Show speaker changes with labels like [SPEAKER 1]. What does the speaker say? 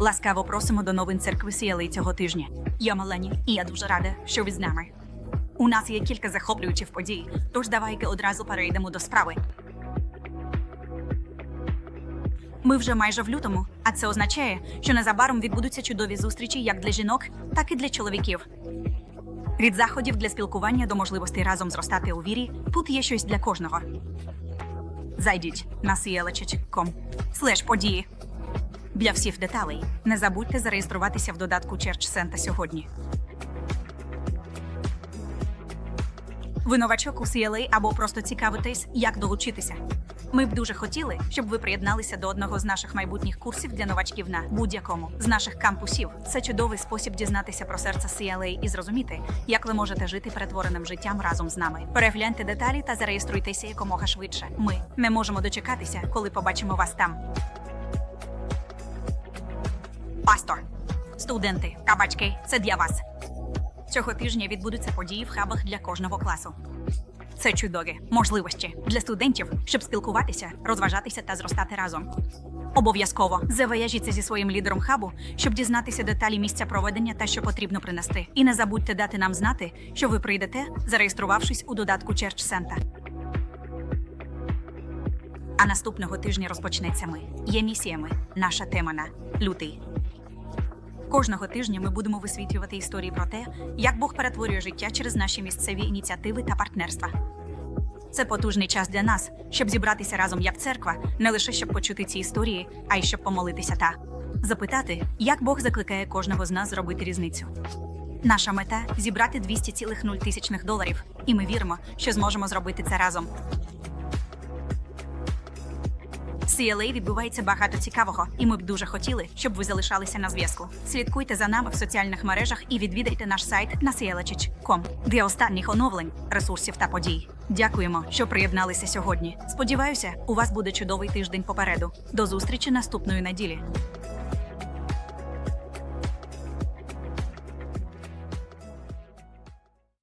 [SPEAKER 1] Ласкаво просимо до новин церкви Сіели цього тижня. Я Малені, і я дуже рада, що ви з нами. У нас є кілька захоплюючих подій, тож давайте одразу перейдемо до справи. Ми вже майже в лютому, а це означає, що незабаром відбудуться чудові зустрічі як для жінок, так і для чоловіків. Від заходів для спілкування до можливостей разом зростати у вірі, тут є щось для кожного. Зайдіть на sielecek.com слеш події. Для всіх деталей не забудьте зареєструватися в додатку Church Center сьогодні. Ви новачок у CLA або просто цікавитесь, як долучитися. Ми б дуже хотіли, щоб ви приєдналися до одного з наших майбутніх курсів для новачків на будь-якому з наших кампусів. Це чудовий спосіб дізнатися про серце CLA і зрозуміти, як ви можете жити перетвореним життям разом з нами. Перегляньте деталі та зареєструйтеся якомога швидше. Ми не можемо дочекатися, коли побачимо вас там. Пастор, студенти, кабачки, це для вас. Цього тижня відбудуться події в хабах для кожного класу. Це чудові можливості для студентів, щоб спілкуватися, розважатися та зростати разом. Обов'язково завияжіться зі своїм лідером хабу, щоб дізнатися деталі місця проведення та що потрібно принести. І не забудьте дати нам знати, що ви прийдете, зареєструвавшись у додатку Church Center. А наступного тижня розпочнеться ми. Є місіями. Наша тема на лютий. Кожного тижня ми будемо висвітлювати історії про те, як Бог перетворює життя через наші місцеві ініціативи та партнерства. Це потужний час для нас, щоб зібратися разом як церква, не лише щоб почути ці історії, а й щоб помолитися та запитати, як Бог закликає кожного з нас зробити різницю. Наша мета зібрати 200,0 тисячних доларів, і ми віримо, що зможемо зробити це разом. CLA відбувається багато цікавого, і ми б дуже хотіли, щоб ви залишалися на зв'язку. Слідкуйте за нами в соціальних мережах і відвідайте наш сайт на sielachich.com для останніх оновлень, ресурсів та подій. Дякуємо, що приєдналися сьогодні. Сподіваюся, у вас буде чудовий тиждень попереду. До зустрічі наступної неділі.